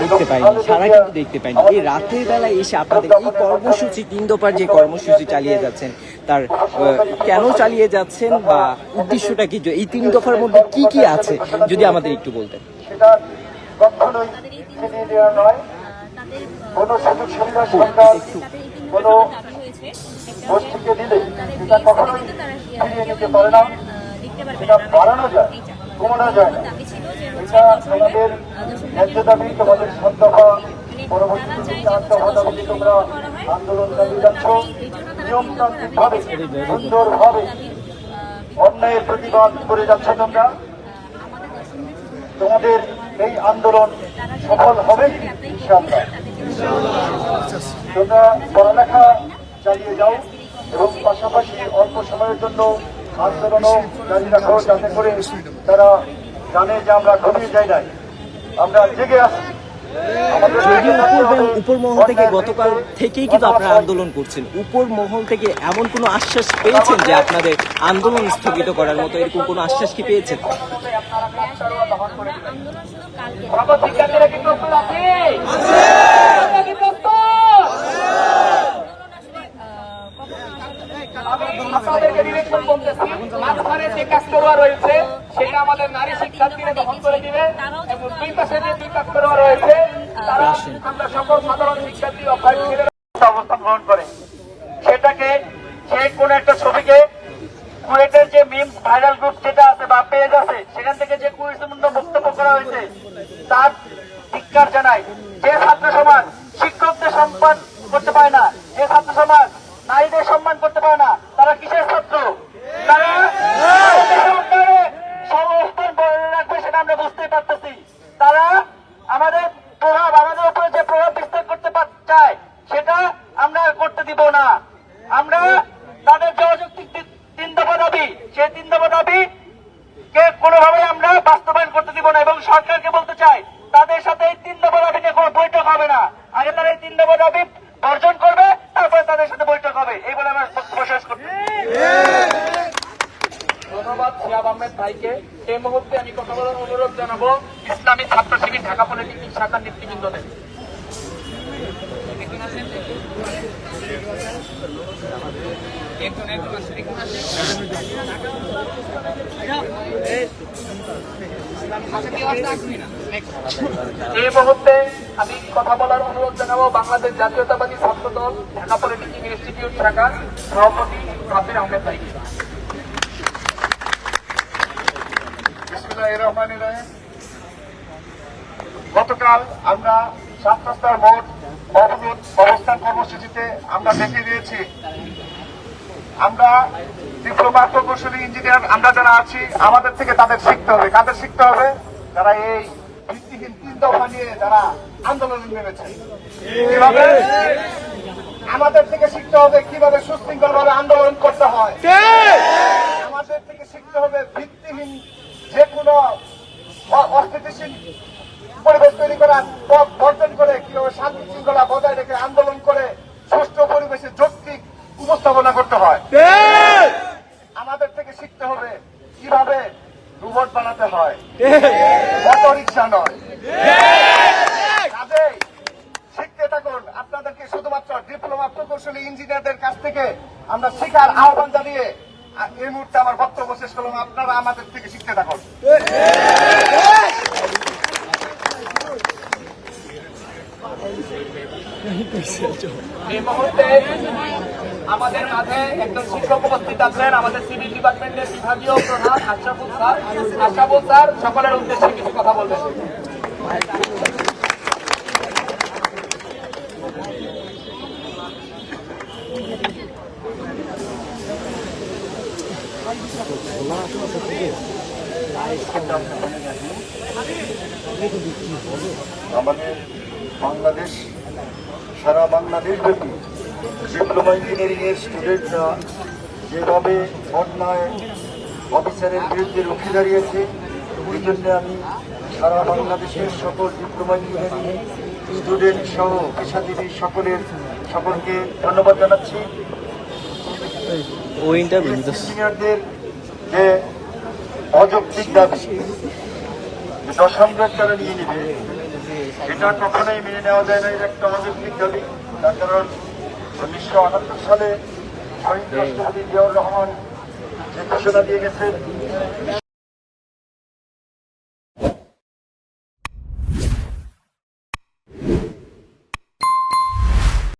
দেখতে পাইনি সারা কিন্তু দেখতে পাইনি। এই রাতের বেলায় এসে আপনাদের এই কর্মসূচি তিন দফার যে কর্মসূচি চালিয়ে যাচ্ছেন তার কেন চালিয়ে যাচ্ছেন বা উদ্দেশ্যটা কি? এই তিন দফার মধ্যে কি কি আছে? যদি আমাদের একটু বলতেন। সেটা বাড়ানো যায় কমানো যায় এটা ন্যায্য দাবি তোমাদের পরবর্তী দশমীর তোমরা। আন্দোলন চালিয়ে যাচ্ছ নিয়মতান্ত্রিকভাবে সুন্দরভাবে অন্যায়ের প্রতিবাদ করে যাচ্ছ তোমরা তোমাদের এই আন্দোলন সফল হবে তোমরা পড়ালেখা চালিয়ে যাও এবং পাশাপাশি অল্প সময়ের জন্য আন্দোলনও জারি রাখো, যাতে করে তারা জানে যে আমরা ঘুমিয়ে যাই যদিও উপর মহল থেকে গতকাল থেকেই কিন্তু আপনারা আন্দোলন করছেন। উপর মহল থেকে এমন কোনো আশ্বাস পেয়েছেন যে আপনাদের আন্দোলন স্থগিত করার মতো এরকম কোনো আশ্বাস কি পেয়েছেন? নিরীক্ষণ করতেছি। মাঝখানে যে রয়েছে সেটা আমাদের নারী শিক্ষার্থীরা দখল করে দিবে এবং দুই পাশে যে দুই রয়েছে তারা আমরা সকল সাধারণ শিক্ষার্থী অবস্থান গ্রহণ করে। সেটাকে সে কোন একটা ছবিকে কুয়েটের যে মিম ভাইরাল গ্রুপ যেটা আছে বা পেজ আছে সেখান থেকে যে কুয়েসমূন্য বক্তব্য করা হয়েছে তার ধিক্কার জানাই যে ছাত্র সমাজ শিক্ষকদের সম্মান করতে পারে না যে ছাত্র সমাজ নারীদের সম্মান করতে পারে না তারা কিসের ছাত্র তারা সরকারে সমস্থান বজায় রাখবে সেটা আমরা বুঝতে পারতেছি তারা আমাদের প্রভাব আমাদের উপরে যে প্রভাব বিস্তার করতে পার- চায় সেটা আমরা আর করতে দিব না আমরা তাদের যে অযৌক্তিক তি- তিন দফা দাবি সেই তিন দফা দাবি কে কোনোভাবে আমরা বাস্তবায়ন করতে দিব না এবং সরকারকে বলতে চাই, তাদের সাথে এই তিন দফা দাবি নিয়ে কোনো বৈঠক হবে না। আগে তারা এই তিন দফা দাবি বর্জন করবে, তারপরে তাদের সাথে বৈঠক হবে, এই বলে আমরা বক্তব্য শেষ করছি। ধন্যবাদ আহমেদ ভাইকে। এই মুহূর্তে আমি কথা বলার অনুরোধ জানাব, ইসলামী ছাত্র শিবির ঢাকা পলিটেকনিক শাখার নেতৃবৃন্দদের। এই মুহূর্তে আমি কথা বলার অনুরোধ জানাব, বাংলাদেশ জাতীয়তাবাদী ছাত্র দল ঢাকা পলিটেকনিক ইনস্টিটিউট শাখার সভাপতি রাফির আহমেদ ভাই। গতকাল আমরা সাত রাস্তার মোট অবরোধ, অবস্থান কর্মসূচিতে আমরা দেখে দিয়েছি আমরা ডিপ্লোমা প্রকৌশলী ইঞ্জিনিয়ার আমরা যারা আছি আমাদের থেকে তাদের শিখতে হবে। কাদের শিখতে হবে? যারা এই ভিত্তিহীন তিন দফা নিয়ে যারা আন্দোলনে নেমেছে। কীভাবে? আমাদের থেকে শিখতে হবে কীভাবে সুশৃঙ্খল ভাবে আন্দোলন করতে হয়। আমাদের থেকে শিখতে হবে ভিত্তিহীন যে কোনো অস্থিতিশীল পরিবেশ তৈরি করা বর্জন করে কীভাবে শান্তি শৃঙ্খলা বজায় রেখে আন্দোলন করে সুষ্ঠু পরিবেশে যৌক্তিক উপস্থাপনা করতে হয়। আমাদের থেকে শিখতে হবে কীভাবে রোবট বানাতে হয়। অটো রিক্সা নয়। কাজেই শিখতে থাকুন। আপনাদেরকে শুধুমাত্র ডিপ্লোমা প্রকৌশলী ইঞ্জিনিয়ারদের কাছ থেকে আমরা শিখার আহ্বান জানিয়ে এই মুহূর্তে আমার বক্তব্য শেষ করলাম। আপনারা আমাদের থেকে শিখতে থাকুন। এই মুহূর্তে আমাদের মাঝে একজন শিক্ষক উপস্থিত আছেন, আমাদের সিভিল ডিপার্টমেন্টের বিভাগীয় প্রধান আশরাফুল স্যার। আশরাফুল স্যার উদ্দেশ্যে কিছু কথা বলবেন। আমাদের বাংলাদেশ সারা বাংলাদেশ ব্যাপী ডিপ্লোমা ইঞ্জিনিয়ারিং এর স্টুডেন্টরা যেভাবে অন্যায় অফিসারের বিরুদ্ধে রুখে দাঁড়িয়েছে এই জন্য আমি সারা বাংলাদেশের সকল ডিপ্লোমা ইঞ্জিনিয়ারিং স্টুডেন্ট সহ পেশাজীবী সকলের সকলকে ধন্যবাদ জানাচ্ছি। ইঞ্জিনিয়ারদের যে অযৌক্তিক দাবি দশম গ্রেড তারা নিয়ে নেবে এটা কখনোই মেনে নেওয়া যায় না, এটা একটা অযৌক্তিক দাবি। তার কারণ উনিশশো আটাত্তর সালে শহীদ রাষ্ট্রপতি জিয়াউর রহমান যে ঘোষণা দিয়ে গেছেন